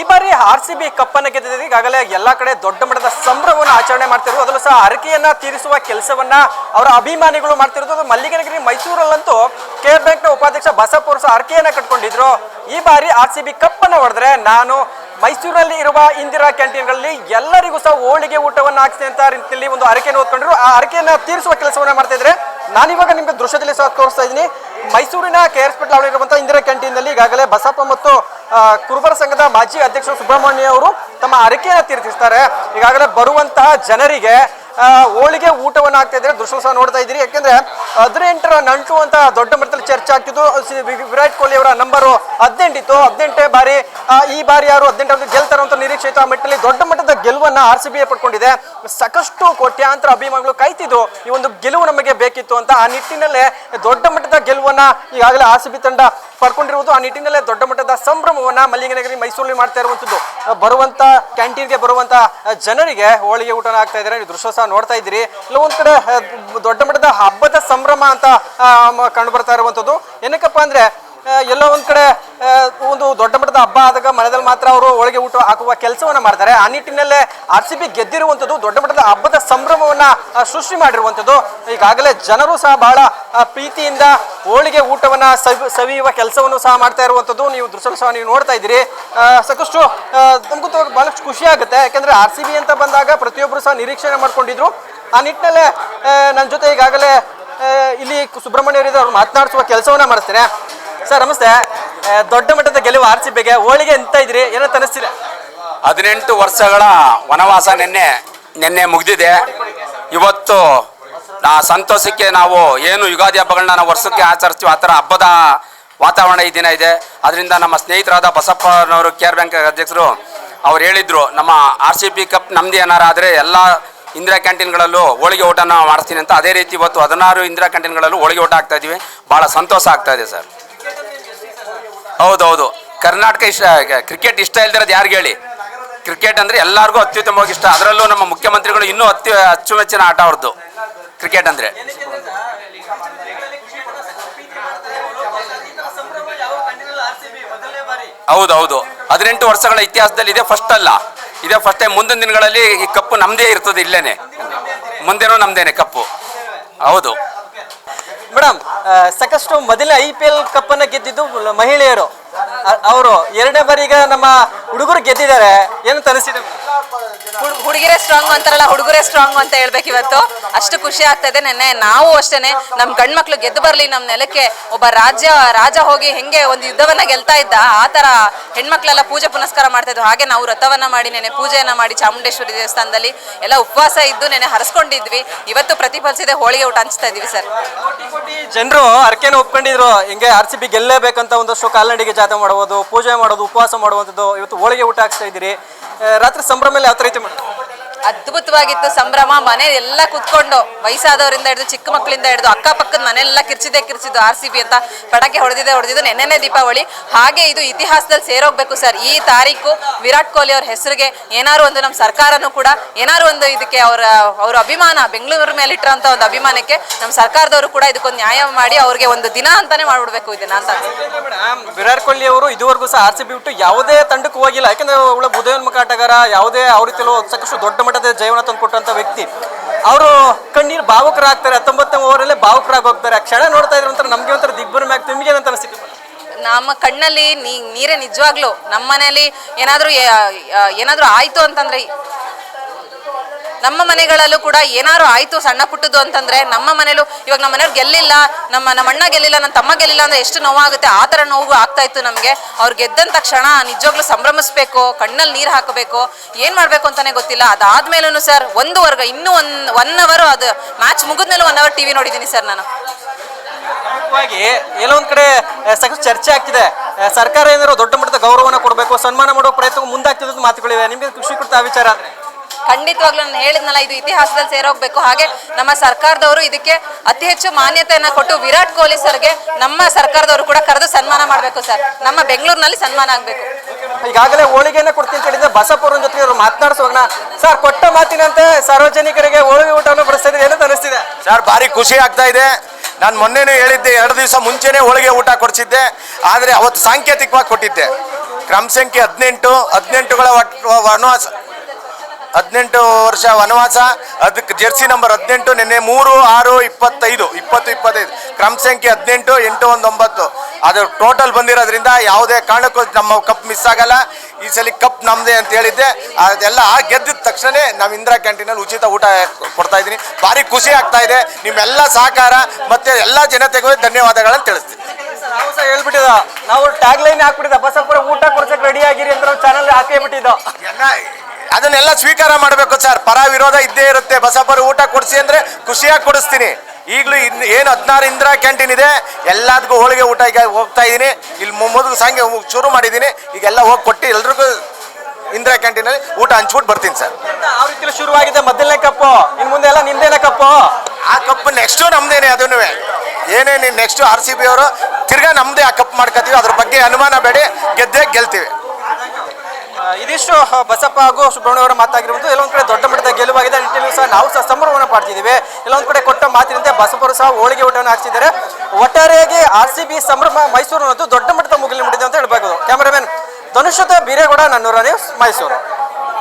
ಈ ಬಾರಿ R C B ಕಪ್ಪನ್ನು ಗೆದ್ದಿದೆ. ಈಗಾಗಲೇ ಎಲ್ಲ ಕಡೆ ದೊಡ್ಡ ಮಟ್ಟದ ಸಂಭ್ರಮವನ್ನು ಆಚರಣೆ ಮಾಡ್ತಿರೋದು ಅದರಲ್ಲೂ ಸಹ ಹರಕೆಯನ್ನ ತೀರಿಸುವ ಕೆಲಸವನ್ನ ಅವರ ಅಭಿಮಾನಿಗಳು ಮಾಡ್ತಿರೋದು. ಅದು ಮಲ್ಲಿಗೆನಗಿರಿ ಮೈಸೂರಲ್ಲಂತೂ ಕೆ ಬ್ಯಾಂಕ್ನ ಉಪಾಧ್ಯಕ್ಷ ಬಸಪುರಸ ಸಹ ಕಟ್ಕೊಂಡಿದ್ರು. ಈ ಬಾರಿ ಆರ್ ಸಿ ಬಿ ಕಪ್ಪನ್ನು ಹೊಡೆದ್ರೆ ನಾನು ಮೈಸೂರಲ್ಲಿ ಇರುವ ಇಂದಿರಾ ಕ್ಯಾಂಟೀನ್ಗಳಲ್ಲಿ ಎಲ್ಲರಿಗೂ ಸಹ ಹೋಳಿಗೆ ಊಟವನ್ನು ಹಾಕ್ತೀನಿ ಅಂತ ರೀತಿಯಲ್ಲಿ ಒಂದು ಹರಕೆಯನ್ನು ಓದ್ಕೊಂಡ್ರು ಆ ಹರಕೆಯನ್ನ ತೀರಿಸುವ ಕೆಲಸವನ್ನ ಮಾಡ್ತಾ ಇದ್ರೆ ನಾನಿವಾಗ ನಿಮ್ಗೆ ದೃಶ್ಯದಲ್ಲಿ ಸಹ ತೋರಿಸ್ತಾ ಇದ್ದೀನಿ. ಮೈಸೂರಿನ ಕೆ ಆರ್ ಪೇಟೆ ಇರುವಂತಹ ಇಂದಿರಾ ಕ್ಯಾಂಟೀನ್ನಲ್ಲಿ ಈಗಾಗಲೇ ಬಸಪ್ಪ ಮತ್ತು ಕುರುಬರ ಸಂಘದ ಮಾಜಿ ಅಧ್ಯಕ್ಷ ಸುಬ್ರಹ್ಮಣ್ಯ ಅವರು ತಮ್ಮ ಅರಿಕೆಯನ್ನು ತೀರ್ಥಿಸ್ತಾರೆ ಈಗಾಗಲೇ ಬರುವಂತಹ ಜನರಿಗೆ ಹೋಳಿಗೆ ಊಟವನ್ನು ಆಗ್ತಾ ಇದ್ರೆ ದೃಶ್ಯ ಸಹ ನೋಡ್ತಾ ಇದ್ದೀರಿ. ಯಾಕೆಂದ್ರೆ ಹದಿನೆಂಟರ ನಂಟು ಅಂತ ದೊಡ್ಡ ಮಟ್ಟದಲ್ಲಿ ಚರ್ಚೆ ಆಗ್ತಿದ್ದು ವಿರಾಟ್ ಕೊಹ್ಲಿ ಅವರ ನಂಬರು ಹದಿನೆಂಟಿತ್ತು ಹದಿನೆಂಟೇ ಬಾರಿ ಈ ಬಾರಿ ಯಾರು ಹದಿನೆಂಟು ಗೆಲ್ತಾರ ಅಂತ ನಿರೀಕ್ಷೆ ಆ ಮಟ್ಟದಲ್ಲಿ ದೊಡ್ಡ ಮಟ್ಟದ ಗೆಲುವನ್ನ ಆರ್ ಸಿ ಬಿ ಪಡ್ಕೊಂಡಿದೆ. ಸಾಕಷ್ಟು ಕೋಟ್ಯಾಂತರ ಅಭಿಮಾನಿಗಳು ಕಾಯ್ತಿದ್ದು ಈ ಒಂದು ಗೆಲುವು ನಮಗೆ ಬೇಕಿತ್ತು ಅಂತ. ಆ ನಿಟ್ಟಿನಲ್ಲೇ ದೊಡ್ಡ ಮಟ್ಟದ ಗೆಲುವನ್ನ ಈಗಾಗಲೇ ಆರ್ ಸಿ ಬಿ ತಂಡ ಪಡ್ಕೊಂಡಿರುವುದು, ಆ ನಿಟ್ಟಿನಲ್ಲೇ ದೊಡ್ಡ ಮಟ್ಟದ ಸಂಭ್ರಮವನ್ನ ಮಲ್ಲಿಗನಗರಿ ಮೈಸೂರಲ್ಲಿ ಮಾಡ್ತಾ ಇರುವಂತದ್ದು ಬರುವಂಥ ಕ್ಯಾಂಟೀನ್ಗೆ ಬರುವಂತ ಜನರಿಗೆ ಹೋಳಿಗೆ ಊಟನ ಆಗ್ತಾ ಇದ್ದಾರೆ. ನೀವು ದೃಶ್ಯ ಸಹ ನೋಡ್ತಾ ಇದ್ದೀರಿ. ಇಲ್ಲ ಒಂದ್ ಕಡೆ ದೊಡ್ಡ ಮಟ್ಟದ ಹಬ್ಬದ ಸಂಭ್ರಮ ಅಂತ ಕಂಡು ಬರ್ತಾ ಇರುವಂತದ್ದು ಏನಕ್ಕಪ್ಪ ಅಂದರೆ ಎಲ್ಲೋ ಒಂದು ಕಡೆ ಒಂದು ದೊಡ್ಡ ಮಟ್ಟದ ಹಬ್ಬ ಆದಾಗ ಮನೆಯಲ್ಲಿ ಮಾತ್ರ ಅವರು ಒಳಗೆ ಊಟ ಹಾಕುವ ಕೆಲಸವನ್ನ ಮಾಡ್ತಾರೆ. ಆ ನಿಟ್ಟಿನಲ್ಲೇ ಆರ್ ಸಿ ಬಿ ಗೆದ್ದಿರುವಂತದ್ದು ದೊಡ್ಡ ಮಟ್ಟದ ಹಬ್ಬದ ಸಂಭ್ರಮವನ್ನ ಸೃಷ್ಟಿ ಮಾಡಿರುವಂತದ್ದು ಈಗಾಗಲೇ ಜನರು ಸಹ ಬಹಳ ಪ್ರೀತಿಯಿಂದ ಹೋಳಿಗೆ ಊಟವನ್ನ ಸವಿ, ಸವಿಯುವ ಕೆಲಸವನ್ನು ಸಹ ಮಾಡ್ತಾ ಇರುವಂತದ್ದು ನೀವು ದೃಶ್ಯ ಸಹ ನೀವು ನೋಡ್ತಾ ಇದ್ದೀರಿ. ಸಾಕಷ್ಟು ನಮಗೂ ಬಹಳಷ್ಟು ಖುಷಿ ಆಗುತ್ತೆ. ಯಾಕಂದ್ರೆ ಆರ್ ಸಿ ಬಿ ಅಂತ ಬಂದಾಗ ಪ್ರತಿಯೊಬ್ಬರು ಸಹ ನಿರೀಕ್ಷಣೆ ಮಾಡ್ಕೊಂಡಿದ್ರು. ಆ ನಿಟ್ಟಿನಲ್ಲೇ ನನ್ನ ಜೊತೆ ಈಗಾಗಲೇ ಇಲ್ಲಿ ಸುಬ್ರಹ್ಮಣ್ಯ ಅವರು ಮಾತನಾಡಿಸುವ ಕೆಲಸವನ್ನ ಮಾಡ್ತಾರೆ ಸರ್, ನಮಸ್ತೆ. ದೊಡ್ಡ ಮಟ್ಟದ ಗೆಲುವು ಆರ್ ಸಿ ಬಿಗೆ ಹೋಳಿಗೆ ಎಂತ ಇದ್ರಿ? ಏನಂತ ಅನಿಸ್ತಿದೆ? ಹದಿನೆಂಟು ವರ್ಷಗಳ ವನವಾಸ ನಿನ್ನೆ ನಿನ್ನೆ ಮುಗಿದಿದೆ. ಇವತ್ತು ಆ ಸಂತೋಷಕ್ಕೆ ನಾವು ಏನು ಯುಗಾದಿ ಹಬ್ಬಗಳನ್ನ ನಾವು ವರ್ಷಕ್ಕೆ ಆಚರಿಸ್ತೀವಿ ಆ ಥರ ಹಬ್ಬದ ವಾತಾವರಣ ಈ ದಿನ ಇದೆ. ಅದರಿಂದ ನಮ್ಮ ಸ್ನೇಹಿತರಾದ ಬಸಪ್ಪನವರು, ಕೆ ಆರ್ ಬ್ಯಾಂಕ್ ಅಧ್ಯಕ್ಷರು, ಅವ್ರು ಹೇಳಿದ್ರು, ನಮ್ಮ ಆರ್ ಸಿ ಬಿ ಕಪ್ ನಮ್ದು ಏನಾರಾದರೆ ಎಲ್ಲ ಇಂದಿರಾ ಕ್ಯಾಂಟೀನ್ಗಳಲ್ಲೂ ಹೋಳಿಗೆ ಊಟನ ಮಾಡಿಸ್ತೀನಿ ಅಂತ ಅದೇ ರೀತಿ ಇವತ್ತು ಹದಿನಾರು ಇಂದಿರಾ ಕ್ಯಾಂಟೀನ್ಗಳಲ್ಲೂ ಹೋಳಿಗೆ ಊಟ ಆಗ್ತಾ ಇದೀವಿ ಭಾಳ ಸಂತೋಷ ಆಗ್ತಾ ಇದೆ ಸರ್. ಹೌದೌದು. ಕರ್ನಾಟಕ ಇಷ್ಟ, ಕ್ರಿಕೆಟ್ ಇಷ್ಟ ಇಲ್ದಿರೋದು ಯಾರಿಗೆ ಹೇಳಿ? ಕ್ರಿಕೆಟ್ ಅಂದ್ರೆ ಎಲ್ಲರಿಗೂ ಅತ್ಯುತ್ತಮವಾಗಿ ಇಷ್ಟ. ಅದರಲ್ಲೂ ನಮ್ಮ ಮುಖ್ಯಮಂತ್ರಿಗಳು ಇನ್ನೂ ಅತ್ಯು, ಅಚ್ಚುಮೆಚ್ಚಿನ ಆಟ ಅವ್ರದ್ದು ಕ್ರಿಕೆಟ್ ಅಂದ್ರೆ. ಹೌದೌದು. ಹದಿನೆಂಟು ವರ್ಷಗಳ ಇತಿಹಾಸದಲ್ಲಿ ಇದೆ ಫಸ್ಟ್ ಅಲ್ಲ. ಇದೇ ಫಸ್ಟ್ ಟೈಮ್ ಮುಂದಿನ ದಿನಗಳಲ್ಲಿ ಈ ಕಪ್ಪು ನಮ್ದೇ ಇರ್ತದೆ ಇಲ್ಲೇನೆ. ಮುಂದೆನೂ ನಮ್ದೇನೆ ಕಪ್ಪು ಹೌದು. ಮೇಡಮ್ ಸಾಕಷ್ಟು ಮೊದಲ ಐ ಪಿ ಎಲ್ ಕಪ್ ಅನ್ನ ಗೆದ್ದಿದ್ದು ಮಹಿಳೆಯರು. ಅವರು ಎರಡನೇ ಬಾರಿ ಈಗ ನಮ್ಮ ಹುಡುಗರು ಗೆದ್ದಿದ್ದಾರೆ. ಏನು ಅನಿಸಿದೆ ಹುಡ್- ಹುಡುಗಿರೇ ಸ್ಟ್ರಾಂಗ್ ಅಂತಾರಲ್ಲ ಹುಡುಗರೇ ಸ್ಟ್ರಾಂಗ್ ಅಂತ ಹೇಳ್ಬೇಕು ಇವತ್ತು. ಅಷ್ಟು ಖುಷಿ ಆಗ್ತದೆ ನೆನ್ನೆ ನಾವು ಅಷ್ಟೇನೆ ನಮ್ ಗಂಡ್ಮಕ್ಳು ಗೆದ್ದು ಬರ್ಲಿ ನಮ್ ನೆಲಕ್ಕೆ ಒಬ್ಬ ರಾಜ್ಯ ರಾಜ ಹೋಗಿ ಹೆಂಗೆ ಒಂದು ಯುದ್ಧವನ್ನ ಗೆಲ್ತಾ ಇದ್ದ ಆ ತರ ಹೆಣ್ಮಕ್ಳೆಲ್ಲ ಪೂಜೆ ಪುನಸ್ಕಾರ ಮಾಡ್ತಾ ಇದ್ವು ಹಾಗೆ ನಾವು ರಥವನ್ನ ಮಾಡಿ ನೆನೆ ಪೂಜೆಯನ್ನ ಮಾಡಿ ಚಾಮುಂಡೇಶ್ವರಿ ದೇವಸ್ಥಾನದಲ್ಲಿ ಎಲ್ಲ ಉಪವಾಸ ಇದ್ದು ನೆನೆ ಹರಸ್ಕೊಂಡಿದ್ವಿ. ಇವತ್ತು ಪ್ರತಿಫಲಿಸಿದೆ ಹೋಳಿಗೆ ಊಟ ಹಂಚ್ತಾ ಇದೀವಿ ಸರ್. ಜನರು ಅರ್ಕೆನ ಒಪ್ಕೊಂಡಿದ್ರು. ಹಿಂಗೆ ಆರ್ ಸಿ ಬಿ ಗೆಲ್ಲೇಬೇಕಂತ ಒಂದಷ್ಟು ಕಾಲ್ನಡಿಗೆ ಜಾತ್ರೆ ಮಾಡುವುದು, ಪೂಜೆ ಮಾಡೋದು ಉಪವಾಸ ಮಾಡುವಂಥದ್ದು, ಇವತ್ತು ಹೋಳಿಗೆ ಊಟ ಹಾಕ್ಸ್ತಾ ಇದ್ದೀರಿ. ರಾತ್ರಿ ಸಂಭ್ರಮಲ್ಲಿ ಯಾವ ರೀತಿ ಮಾಡೋದು ಅದ್ಭುತವಾಗಿತ್ತು ಸಂಭ್ರಮ. ಮನೆ ಎಲ್ಲ ಕುತ್ಕೊಂಡು ವಯಸ್ಸಾದವರಿಂದ ಹಿಡಿದು ಚಿಕ್ಕ ಮಕ್ಕಳಿಂದ ಹಿಡಿದು ಅಕ್ಕಪಕ್ಕದ ಮನೆಯೆಲ್ಲ ಕಿರ್ಚಿದೆ ಕಿರ್ಚಿದ್ದು ಆರ್ ಸಿ ಬಿ ಅಂತ ಪಟಾಕಿ ಹೊಡೆದಿದೆ ಹೊಡೆದಿದ್ದು ನೆನ್ನೆನೇ ದೀಪಾವಳಿ. ಹಾಗೆ ಇದು ಇತಿಹಾಸದಲ್ಲಿ ಸೇರೋಗ್ಬೇಕು ಸರ್. ಈ ತಾರೀಕು ವಿರಾಟ್ ಕೊಹ್ಲಿ ಅವ್ರ ಹೆಸರಿಗೆ ಏನಾರು ಒಂದು ನಮ್ಮ ಸರ್ಕಾರನೂ ಕೂಡ ಏನಾರು ಒಂದು ಇದಕ್ಕೆ ಅವರ, ಅವ್ರ ಅಭಿಮಾನ, ಬೆಂಗಳೂರು ಮೇಲೆ ಇಟ್ಟಿರೋಂಥ ಒಂದು ಅಭಿಮಾನಕ್ಕೆ ನಮ್ಮ ಸರ್ಕಾರದವರು ಕೂಡ ಇದಕ್ಕೊಂದು ನ್ಯಾಯ ಮಾಡಿ ಅವ್ರಿಗೆ ಒಂದು ದಿನ ಅಂತಾನೆ ಮಾಡ್ಬಿಡ್ಬೇಕು ಇದನ್ನ ಅಂತ. ವಿರಾಟ್ ಕೊಹ್ಲಿ ಅವರು ಇದುವರೆಗೂ ಸಹ ಆರ್ ಸಿ ಬಿ ಬಿಟ್ಟು ಯಾವುದೇ ತಂಡಕ್ಕೂ ಹೋಗಿಲ್ಲ. ಯಾಕಂದ್ರೆ ಉದಯೋನ್ಮುಖ ಆಟಗಾರ, ಯಾವುದೇ ಅವ್ರ ಸಾಕಷ್ಟು ದೊಡ್ಡ ಮಟ್ಟದ ಜೀವನ ತಂದು ಕೊಟ್ಟಂತ ವ್ಯಕ್ತಿ. ಅವರು ಕಣ್ಣೀರು ಭಾವುಕರಾಗ್ತಾರೆ, ಹತ್ತೊಂಬತ್ತನೇ ಓವರಲ್ಲೇ ಭಾವುಕರಾಗಿ ಹೋಗ್ತಾರೆ ಕ್ಷಣ ನೋಡ್ತಾ ಇದ್ರೆ ಒಂಥರ ನಮಗೆ ಒಂಥರ ದಿಬ್ಬರ ಮ್ಯಾಗ ತುಂಬಿಗೆ ಏನಂತ ಅನಿಸ್ತಿತ್ತು? ನಮ್ಮ ಕಣ್ಣಲ್ಲಿ ನೀರೇ ನಿಜವಾಗ್ಲು ನಮ್ಮ ಮನೆಯಲ್ಲಿ ಏನಾದರೂ ಏನಾದರೂ ಆಯ್ತು ಅಂತಂದ್ರೆ ನಮ್ಮ ಮನೆಗಳಲ್ಲೂ ಕೂಡ ಏನಾದ್ರು ಆಯ್ತು ಸಣ್ಣ ಪುಟ್ಟದ್ದು ಅಂತಂದ್ರೆ ನಮ್ಮ ಮನೇಲೂ ಇವಾಗ ನಮ್ಮ ಮನೆಯವ್ರು ಗೆಲ್ಲಿಲ್ಲ, ನಮ್ಮ ನಮ್ಮ ಅಣ್ಣ ಗೆಲ್ಲಿಲ್ಲ ನನ್ನ ತಮ್ಮ ಗೆಲ್ಲಿಲ್ಲ ಅಂದ್ರೆ ಎಷ್ಟು ನೋವಾಗುತ್ತೆ, ಆ ಥರ ನೋವು ಆಗ್ತಾ ಇತ್ತು ನಮಗೆ. ಅವ್ರು ಗೆದ್ದಂತ ಕ್ಷಣ ನಿಜವಾಗ್ಲೂ ಸಂಭ್ರಮಿಸ್ಬೇಕು, ಕಣ್ಣಲ್ಲಿ ನೀರು ಹಾಕಬೇಕು, ಏನ್ ಮಾಡ್ಬೇಕು ಅಂತಾನೆ ಗೊತ್ತಿಲ್ಲ. ಅದಾದ್ಮೇಲೂ ಸರ್, ಒಂದು ವರ್ಗ, ಇನ್ನೂ ಒನ್ ಒನ್ ಅವರ್ ಅದು ಮ್ಯಾಚ್ ಮುಗಿದ್ಮೇಲೆ ಒನ್ ಅವರ್ ಟಿವಿ ನೋಡಿದ್ದೀನಿ ಸರ್ ನಾನು. ಎಲ್ಲೋ ಒಂದ್ ಕಡೆ ಸಾಕಷ್ಟು ಚರ್ಚೆ ಆಗ್ತಿದೆ. ಸರ್ಕಾರ ಏನಾದ್ರು ದೊಡ್ಡ ಮಟ್ಟದ ಗೌರವನ ಕೊಡಬೇಕು, ಸನ್ಮಾನ ಮಾಡೋ ಪ್ರಯತ್ನ ಮುಂದಾಗ್ತಿದ್ದು ಮಾತುಗಳಿವೆ. ನಿಮ್ಗೆ ಖುಷಿ ಕೊಡ್ತಾ ವಿಚಾರ ಖಂಡಿತವಾಗ್ಲೂ ನಾನು ಹೇಳಿದ್ನಲ್ಲ ಇದು ಇತಿಹಾಸದಲ್ಲಿ ಸೇರೋಗ್ಬೇಕು. ಹಾಗೆ ನಮ್ಮ ಸರ್ಕಾರದವರು ಇದಕ್ಕೆ ಅತಿ ಹೆಚ್ಚು ಮಾನ್ಯತೆಯನ್ನು ಕೊಟ್ಟು ವಿರಾಟ್ ಕೊಹ್ಲಿ ಸರ್ಗೆ ನಮ್ಮ ಸರ್ಕಾರದವರು ಕೂಡ ಕರೆದು ಸನ್ಮಾನ ಮಾಡಬೇಕು ಸರ್. ನಮ್ಮ ಬೆಂಗಳೂರಿನಲ್ಲಿ ಸನ್ಮಾನ ಆಗಬೇಕು. ಈಗಾಗಲೇ ಹೋಳಿಗೆನ ಕೊಡ್ತೀನಿ ಅಂತ ಹೇಳಿದ್ರೆ ಜೊತೆಗೆ ಅವರು ಅವ್ರು ಮಾತನಾಡಿಸುವಾಗ ಸರ್ ಕೊಟ್ಟ ಮಾತಿನಂತೆ ಸಾರ್ವಜನಿಕರಿಗೆ ಹೋಳಿಗೆ ಊಟವನ್ನು ಬಡಿಸ್ತಾ ಏನು ಏನಂತ ಅನಿಸ್ತಿದೆ ಸರ್ ಭಾರಿ ಖುಷಿ ಆಗ್ತಾ ಇದೆ. ನಾನು ಮೊನ್ನೆನೇ ಹೇಳಿದ್ದೆ ಎರಡು ದಿವಸ ಮುಂಚೆನೇ ಹೋಳಿಗೆ ಊಟ ಕೊಡಿಸಿದ್ದೆ. ಆದರೆ ಅವತ್ತು ಸಾಂಕೇತಿಕವಾಗಿ ಕೊಟ್ಟಿದ್ದೆ. ಕ್ರಮ ಸಂಖ್ಯೆ ಹದಿನೆಂಟು ಹದಿನೆಂಟುಗಳ ಒಟ್ಟು ವನವಾಸ ಹದಿನೆಂಟು ವರ್ಷ ವನವಾಸ ಅದಕ್ಕೆ ಜೆರ್ಸಿ ನಂಬರ್ ಹದಿನೆಂಟು ನಿನ್ನೆ ಮೂರು ಆರು ಇಪ್ಪತ್ತೈದು ಇಪ್ಪತ್ತು ಇಪ್ಪತ್ತೈದು. ಕ್ರಮ ಸಂಖ್ಯೆ ಹದಿನೆಂಟು ಎಂಟು ಒಂದು ಒಂಬತ್ತು ಅದು ಟೋಟಲ್ ಬಂದಿರೋದ್ರಿಂದ ಯಾವುದೇ ಕಾರಣಕ್ಕೂ ನಮ್ಮ ಕಪ್ ಮಿಸ್ ಆಗಲ್ಲ. ಈ ಸಲ ಕಪ್ ನಮ್ಮದೇ ಅಂತ ಹೇಳಿದ್ದೆ. ಅದೆಲ್ಲ ಗೆದ್ದಿದ ತಕ್ಷಣ ನಾವು ಇಂದಿರಾ ಕ್ಯಾಂಟೀನಲ್ಲಿ ಉಚಿತ ಊಟ ಕೊಡ್ತಾ ಇದ್ದೀನಿ. ಭಾರಿ ಖುಷಿ ಆಗ್ತಾ ಇದೆ. ನಿಮ್ಮೆಲ್ಲ ಸಹಕಾರ ಮತ್ತು ಎಲ್ಲ ಜನತೆಗೂ ಧನ್ಯವಾದಗಳನ್ನು ತಿಳಿಸ್ತೀನಿ. ನಾವು ಸಹ ಹೇಳ್ಬಿಟ್ಟಿದ ನಾವು ಟ್ಯಾಗ್ ಲೈನ್ ಹಾಕ್ಬಿಟ್ಟಿದ್ದ ಬಸಪ್ಪರ ಊಟ ಕೊಡ್ಸಕ್ ರೆಡಿ ಆಗಿರಿ ಅಂತ ಚಾನಲ್ ಹಾಕೇ ಬಿಟ್ಟಿದ್ದ. ಎಲ್ಲ ಅದನ್ನೆಲ್ಲ ಸ್ವೀಕಾರ ಮಾಡಬೇಕು ಸರ್. ಪರ ವಿರೋಧ ಇದ್ದೇ ಇರುತ್ತೆ. ಬಸಪ್ಪರು ಊಟ ಕೊಡಿಸಿ ಅಂದ್ರೆ ಖುಷಿಯಾಗಿ ಕೊಡಿಸ್ತೀನಿ. ಈಗಲೂ ಇನ್ ಏನು ಹದಿನಾರು ಇಂದಿರಾ ಕ್ಯಾಂಟೀನ್ ಇದೆ. ಎಲ್ಲದಕ್ಕೂ ಹೋಳಿಗೆ ಊಟ ಈಗ ಹೋಗ್ತಾ ಇದ್ದೀನಿ ಇಲ್ಲಿ ಮೊದಲು ಸಂಘ ಶುರು ಮಾಡಿದ್ದೀನಿ ಈಗೆಲ್ಲ ಹೋಗಿ ಕೊಟ್ಟು ಎಲ್ರಿಗೂ ಇಂದಿರಾ ಕ್ಯಾಂಟೀನಲ್ಲಿ ಊಟ ಹಂಚ್ಬಿಟ್ಟು ಬರ್ತೀನಿ ಸರ್. ಆ ರೀತಿ ಶುರುವಾಗಿದೆ ಮೊದಲನೇ ಕಪ್ಪು. ಇನ್ನು ಮುಂದೆ ಎಲ್ಲ ನಿಂದೇನೆ ಕಪ್ಪು? ಆ ಕಪ್ ನೆಕ್ಸ್ಟು ನಮ್ದೇನೆ ಅದನ್ನು ಏನೇ ನೀನು ನೆಕ್ಸ್ಟ್ ಆರ್ ಸಿ ಬಿ ಅವರು ತಿರ್ಗಾ ನಮ್ದೇ ಆ ಕಪ್ ಮಾಡ್ಕೋತೀವಿ ಅದ್ರ ಬಗ್ಗೆ ಅನುಮಾನ ಬೇಡಿ. ಗೆದ್ದೇ ಗೆಲ್ತೀವಿ. ಇದಿಷ್ಟು ಬಸಪ್ಪ ಹಾಗೂ ಸುಬ್ರಹ್ಮಣ್ಯ ಅವರ ಮಾತಾಗಿರುವುದು. ಎಲ್ಲೊಂದು ಕಡೆ ದೊಡ್ಡ ಮಟ್ಟದ ಗೆಲುವಾಗಿದೆ. ನಿಟ್ಟಿನಲ್ಲಿ ಸಹ ನಾವು ಸಹ ಸಂಭ್ರಮವನ್ನು ಪಡ್ತಿದ್ದೀವಿ. ಎಲ್ಲೊಂದು ಕಡೆ ಕೊಟ್ಟ ಮಾತಿನಂತೆ ಬಸಪ್ಪರು ಸಹ ಹೋಳಿಗೆ ಊಟವನ್ನು ಹಾಕ್ಸಿದ್ದಾರೆ ಒಟ್ಟಾರೆಯಾಗಿ ಆರ್ ಸಿ ಬಿ ಸಂಭ್ರಮ ಮೈಸೂರು ಅನ್ನೋದು ದೊಡ್ಡ ಮಟ್ಟದ ಮುಗಿಲು ಮುಟ್ಟಿದೆ ಅಂತ ಹೇಳ್ಬೋದು. ಕ್ಯಾಮರಾಮನ್ ಧನುಷ್ ಜೊತೆ ಬೀರೇಗೌಡ, ನನ್ನೂರ ನ್ಯೂಸ್ ಮೈಸೂರು.